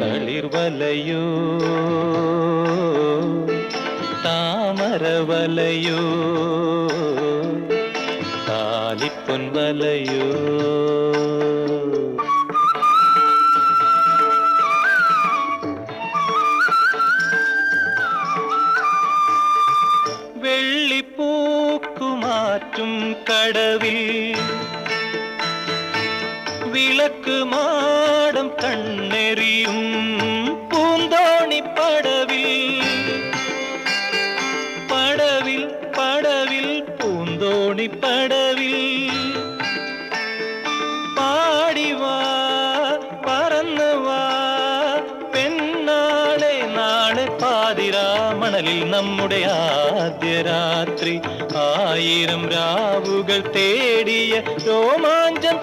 தளிர்வலையோ தாமரவலையோ தாலிப்பொன் வலையோ மாற்றும் கடவில் விளக்கு மாடம் கண்ணே പൂന്തോണി പടവിൽ പാടിവാ പറന്നു വാ. പെണ്ണാളെ നാളെ പാതിരാമണലിൽ നമ്മുടെ ആദ്യ രാത്രി. ആയിരം രാവുകൾ തേടിയ രോമാഞ്ചം